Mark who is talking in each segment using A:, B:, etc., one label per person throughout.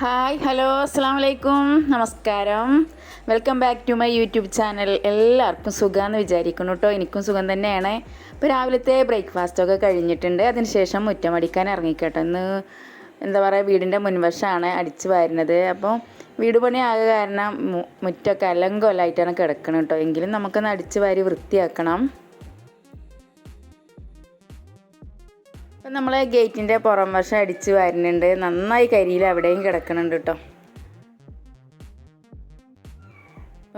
A: Hi hello അസ്സാം വലൈക്കും നമസ്കാരം. Welcome back to my YouTube channel. എല്ലാവർക്കും സുഖമെന്ന് വിചാരിക്കുന്നു കേട്ടോ എനിക്കും സുഖം തന്നെയാണ്. ഇപ്പോൾ രാവിലത്തെ ബ്രേക്ക്ഫാസ്റ്റൊക്കെ കഴിഞ്ഞിട്ടുണ്ട്. അതിനുശേഷം മുറ്റം അടിക്കാൻ ഇറങ്ങിക്കട്ടെ. ഇന്ന് എന്താ പറയുക വീടിന്റെ മുൻവശമാണ് അടിച്ചു വരുന്നത്. അപ്പോൾ വീട് പണിയാകെ കാരണം മുറ്റമൊക്കെ അലങ്കോലായിട്ടാണ് കിടക്കണം കേട്ടോ എങ്കിലും നമുക്കൊന്ന് അടിച്ചു വാരി വൃത്തിയാക്കണം. അപ്പം നമ്മൾ ഗേറ്റിന്റെ പുറം വശം അടിച്ച് വരുന്നുണ്ട് നന്നായി കരിയിൽ അവിടെയും കിടക്കുന്നുണ്ട് കേട്ടോ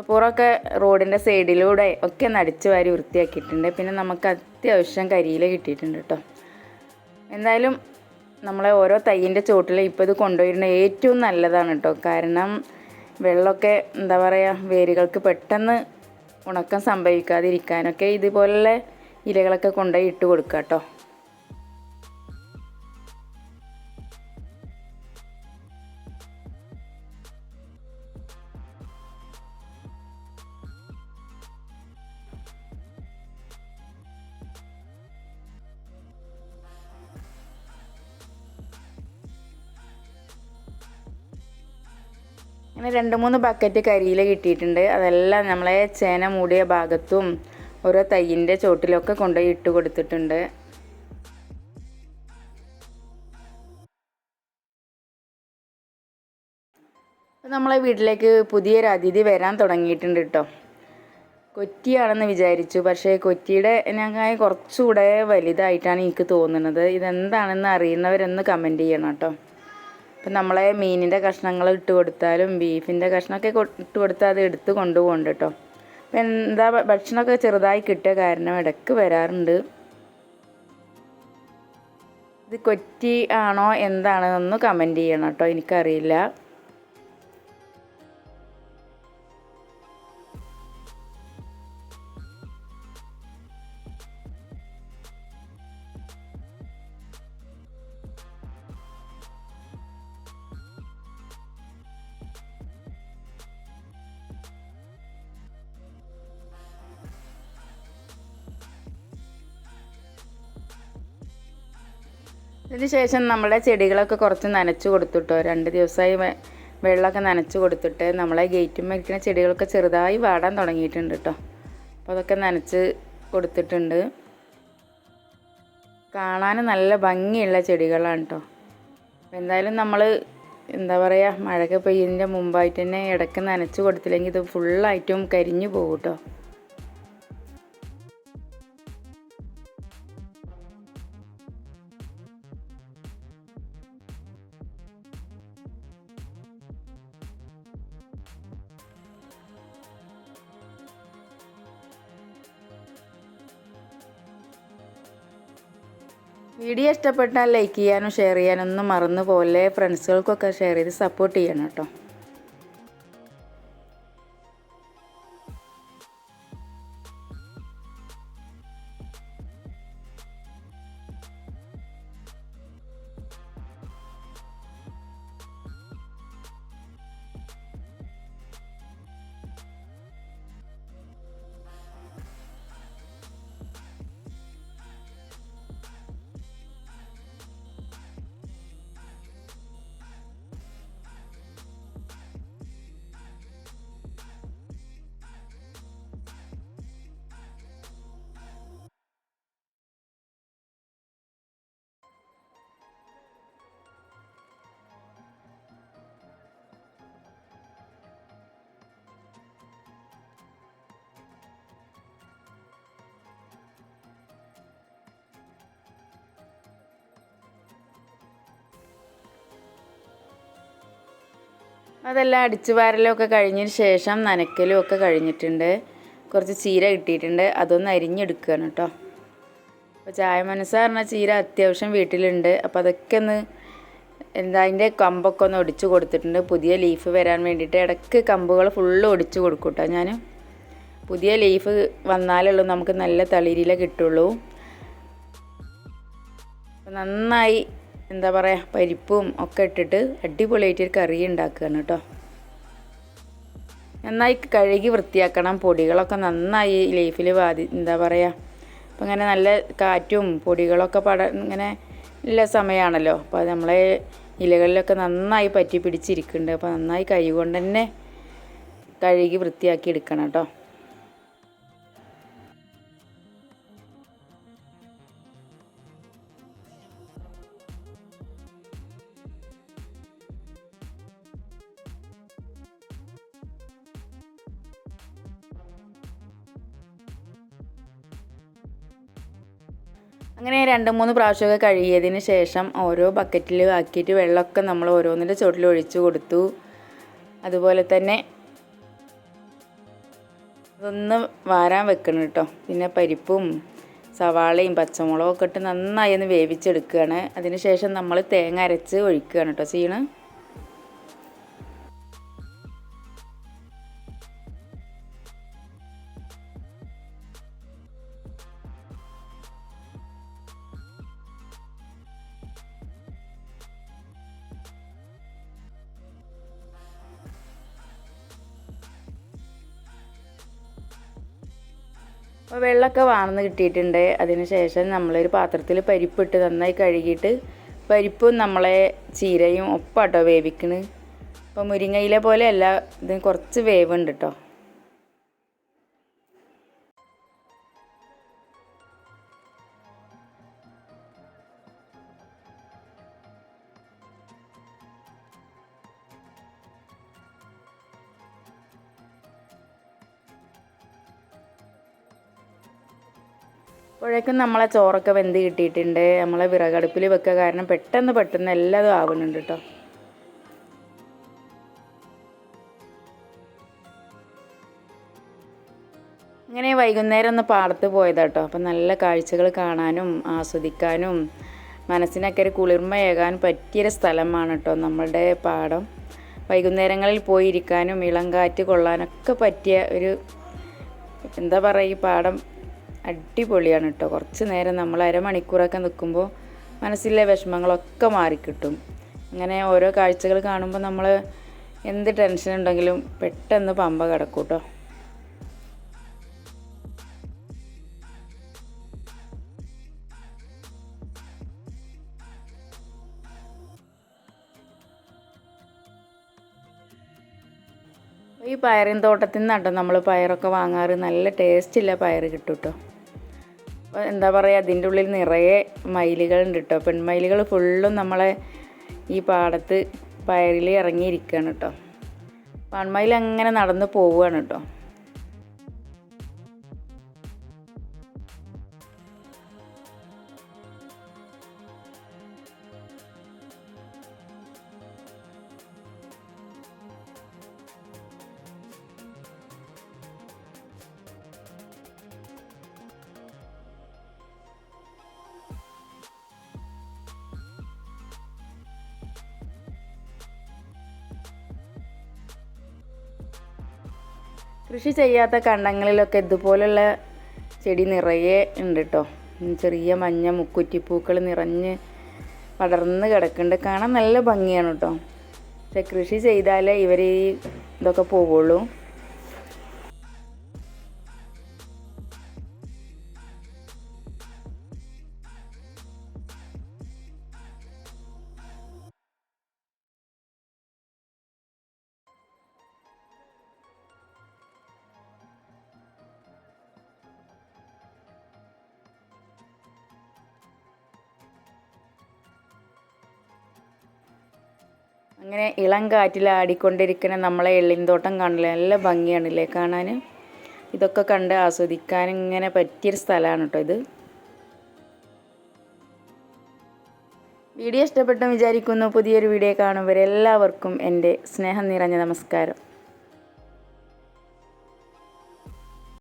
A: പുറമൊക്കെ റോഡിന്റെ സൈഡിലൂടെ ഒക്കെ ഒന്ന് അടിച്ച് വാരി വൃത്തിയാക്കിയിട്ടുണ്ട്. പിന്നെ നമുക്ക് അത്യാവശ്യം കരിയില കിട്ടിയിട്ടുണ്ട് കേട്ടോ എന്തായാലും നമ്മളെ ഓരോ തയ്യിന്റെ ചുവട്ടിൽ ഇപ്പോൾ ഇത് കൊണ്ടുപോയിരുന്നത് ഏറ്റവും നല്ലതാണ് കേട്ടോ കാരണം വെള്ളമൊക്കെ എന്താ പറയുക വേരുകൾക്ക് പെട്ടെന്ന് ഉണക്കം സംഭവിക്കാതിരിക്കാനൊക്കെ ഇതുപോലെ ഇലകളൊക്കെ കൊണ്ടുപോയി ഇട്ട് കൊടുക്കുക കേട്ടോ അങ്ങനെ രണ്ട് മൂന്ന് ബക്കറ്റ് കരിയില കിട്ടിയിട്ടുണ്ട്. അതെല്ലാം നമ്മളെ ചേന മൂടിയ ഭാഗത്തും ഓരോ തൈയിന്റെ ചോട്ടിലൊക്കെ കൊണ്ടുപോയി ഇട്ട് കൊടുത്തിട്ടുണ്ട്. നമ്മളെ വീട്ടിലേക്ക് പുതിയൊരു അതിഥി വരാൻ തുടങ്ങിയിട്ടുണ്ട് കേട്ടോ കൊറ്റിയാണെന്ന് വിചാരിച്ചു. പക്ഷേ കൊറ്റിയുടെ ഞങ്ങൾ കുറച്ചുകൂടെ വലുതായിട്ടാണ് എനിക്ക് തോന്നുന്നത്. ഇതെന്താണെന്ന് അറിയുന്നവരൊന്ന് കമന്റ് ചെയ്യണം കേട്ടോ ഇപ്പം നമ്മളെ മീനിന്റെ കഷ്ണങ്ങൾ ഇട്ട് കൊടുത്താലും ബീഫിന്റെ കഷ്ണമൊക്കെ ഇട്ട് കൊടുത്താൽ അത് എടുത്ത് കൊണ്ടുപോകുന്നുണ്ട് കേട്ടോ അപ്പം എന്താ ഭക്ഷണമൊക്കെ ചെറുതായി കിട്ടിയ കാരണം ഇടയ്ക്ക് വരാറുണ്ട്. ഇത് കൊറ്റി ആണോ എന്താണെന്നൊന്ന് കമന്റ് ചെയ്യണം കേട്ടോ എനിക്കറിയില്ല. ഇതിന് ശേഷം നമ്മുടെ ചെടികളൊക്കെ കുറച്ച് നനച്ചു കൊടുത്തിട്ടോ. രണ്ട് ദിവസമായി വെള്ളമൊക്കെ നനച്ചു കൊടുത്തിട്ട് നമ്മളെ ഗേറ്റും മേടിക്കുന്ന ചെടികളൊക്കെ ചെറുതായി വാടാൻ തുടങ്ങിയിട്ടുണ്ട് കേട്ടോ അപ്പോൾ അതൊക്കെ നനച്ച് കൊടുത്തിട്ടുണ്ട്. കാണാൻ നല്ല ഭംഗിയുള്ള ചെടികളാണ് കേട്ടോ അപ്പോൾ എന്തായാലും നമ്മൾ എന്താ പറയുക മഴയൊക്കെ പെയ്യുന്നതിന്റെ മുമ്പായിട്ട് തന്നെ ഇടയ്ക്ക് നനച്ച് കൊടുത്തില്ലെങ്കിൽ ഇത് ഫുള്ളായിട്ടും കരിഞ്ഞു പോകും കേട്ടോ വീഡിയോ ഇഷ്ടപ്പെട്ടാൽ ലൈക്ക് ചെയ്യാനും ഷെയർ ചെയ്യാനും ഒന്നും മറന്നു പോലെ ഫ്രണ്ട്സുകൾക്കൊക്കെ ഷെയർ ചെയ്ത് സപ്പോർട്ട് ചെയ്യണം കേട്ടോ. അതെല്ലാം അടിച്ചു വാരലൊക്കെ കഴിഞ്ഞതിന് ശേഷം നനയ്ക്കലും ഒക്കെ കഴിഞ്ഞിട്ടുണ്ട്. കുറച്ച് ചീര കിട്ടിയിട്ടുണ്ട്. അതൊന്ന് അരിഞ്ഞെടുക്കുകയാണ് കേട്ടോ. അപ്പോൾ ചായ മനസ്സ് പറഞ്ഞ ചീര അത്യാവശ്യം വീട്ടിലുണ്ട്. അപ്പോൾ അതൊക്കെ ഒന്ന് എന്താ അതിന്റെ കമ്പൊക്കെ ഒന്ന് ഒടിച്ചു കൊടുത്തിട്ടുണ്ട്. പുതിയ ലീഫ് വരാൻ വേണ്ടിയിട്ട് ഇടയ്ക്ക് കമ്പുകൾ ഫുള്ള് ഒടിച്ചു കൊടുക്കും കേട്ടോ ഞാൻ. പുതിയ ലീഫ് വന്നാലുള്ളൂ നമുക്ക് നല്ല തളിരില കിട്ടുള്ളൂ. നന്നായി എന്താ പറയുക പരിപ്പും ഒക്കെ ഇട്ടിട്ട് അടിപൊളിയായിട്ട് ഒരു കറി ഉണ്ടാക്കുകയാണ് കേട്ടോ. നന്നായി കഴുകി വൃത്തിയാക്കണം പൊടികളൊക്കെ നന്നായി ലീഫിൽ ബാധി എന്താ പറയുക അപ്പം ഇങ്ങനെ നല്ല കാറ്റും പൊടികളൊക്കെ പട ഇങ്ങനെ ഉള്ള സമയമാണല്ലോ അപ്പോൾ നമ്മളെ ഇലകളിലൊക്കെ നന്നായി പറ്റി പിടിച്ചിരിക്കുന്നുണ്ട് അപ്പോൾ നന്നായി കൈ കൊണ്ട് തന്നെ കഴുകി വൃത്തിയാക്കി എടുക്കണം കേട്ടോ. അങ്ങനെ രണ്ട് മൂന്ന് പ്രാവശ്യമൊക്കെ കഴുകിയതിന് ശേഷം ഓരോ ബക്കറ്റിൽ ആക്കിയിട്ട് വെള്ളമൊക്കെ നമ്മൾ ഓരോന്നിന്റെ ചുവട്ടിൽ ഒഴിച്ചു കൊടുത്തു. അതുപോലെ തന്നെ അതൊന്ന് വാരാൻ വെക്കണം കേട്ടോ. പിന്നെ പരിപ്പും സവാളയും പച്ചമുളകൊക്കെ ഇട്ട് നന്നായി ഒന്ന് വേവിച്ചെടുക്കുകയാണ്. അതിന് ശേഷം നമ്മൾ തേങ്ങ അരച്ച് ഒഴിക്കുകയാണ് കേട്ടോ ചെയ്യണം. അപ്പോൾ വെള്ളമൊക്കെ വാർന്ന് കിട്ടിയിട്ടുണ്ട്. അതിനുശേഷം നമ്മളൊരു പാത്രത്തിൽ പരിപ്പിട്ട് നന്നായി കഴുകിയിട്ട് പരിപ്പും നമ്മളെ ചീരയും ഒപ്പാട്ടോ വേവിക്കണ്. അപ്പോൾ മുരിങ്ങയിലെ പോലെ അല്ല ഇതിന് കുറച്ച് വേവുണ്ട് കേട്ടോ അപ്പോഴേക്കും നമ്മളെ ചോറൊക്കെ വെന്ത് കിട്ടിയിട്ടുണ്ട്. നമ്മളെ വിറകടുപ്പിൽ വെക്കുക കാരണം പെട്ടെന്ന് പെട്ടെന്ന് എല്ലാതും ആവുന്നുണ്ട് കേട്ടോ. ഇങ്ങനെ വൈകുന്നേരം ഒന്ന് പാടത്ത് പോയതാട്ടോ അപ്പം നല്ല കാഴ്ചകൾ കാണാനും ആസ്വദിക്കാനും മനസ്സിനൊക്കെ ഒരു കുളിർമയേകാൻ പറ്റിയൊരു സ്ഥലമാണ് കേട്ടോ നമ്മളുടെ പാടം. വൈകുന്നേരങ്ങളിൽ പോയിരിക്കാനും ഇളം കാറ്റ് കൊള്ളാനൊക്കെ പറ്റിയ ഒരു എന്താ പറയുക ഈ പാടം അടിപൊളിയാണ് കേട്ടോ കുറച്ച് നേരം നമ്മൾ അരമണിക്കൂറൊക്കെ നിൽക്കുമ്പോൾ മനസ്സിലെ വിഷമങ്ങളൊക്കെ മാറിക്കിട്ടും. ഇങ്ങനെ ഓരോ കാഴ്ചകൾ കാണുമ്പോൾ നമ്മൾ എന്ത് ടെൻഷൻ ഉണ്ടെങ്കിലും പെട്ടെന്ന് പമ്പ കിടക്കും കേട്ടോ ഈ പയറിൻ തോട്ടത്തിൽ നിന്നാട്ടോ നമ്മൾ പയറൊക്കെ വാങ്ങാറ്. നല്ല ടേസ്റ്റുള്ള പയർ കിട്ടും കേട്ടോ എന്താ പറയുക അതിന്റെ ഉള്ളിൽ നിറയെ മയിലുകളുണ്ട് കേട്ടോ പെൺമയിലുകൾ ഫുള്ളും നമ്മളെ ഈ പാടത്ത് പയറിൽ ഇറങ്ങിയിരിക്കുകയാണ് കേട്ടോ പാൺമയിൽ അങ്ങനെ നടന്ന് പോവുകയാണ് കേട്ടോ കൃഷി ചെയ്യാത്ത കണ്ടങ്ങളിലൊക്കെ ഇതുപോലുള്ള ചെടി നിറയെ ഉണ്ട് കേട്ടോ ചെറിയ മഞ്ഞ മുക്കുറ്റിപ്പൂക്കൾ നിറഞ്ഞ് പടർന്ന് കിടക്കുന്നുണ്ട്. കാണാൻ നല്ല ഭംഗിയാണ് കേട്ടോ പക്ഷെ കൃഷി ചെയ്താലേ ഇവർ ഈ ഇതൊക്കെ പോവുള്ളൂ. അങ്ങനെ ഇളം കാറ്റിൽ ആടിക്കൊണ്ടിരിക്കുന്ന നമ്മളെ എള്ളിൻതോട്ടം കാണില്ലേ നല്ല ഭംഗിയാണല്ലേ കാണാൻ? ഇതൊക്കെ കണ്ട് ആസ്വദിക്കാൻ ഇങ്ങനെ പറ്റിയൊരു സ്ഥലമാണ് കേട്ടോ ഇത്. വീഡിയോ ഇഷ്ടപ്പെട്ടെന്ന് വിചാരിക്കുന്നു. പുതിയൊരു വീഡിയോ കാണുമ്പോൾ എല്ലാവർക്കും എന്റെ സ്നേഹം നിറഞ്ഞ നമസ്കാരം.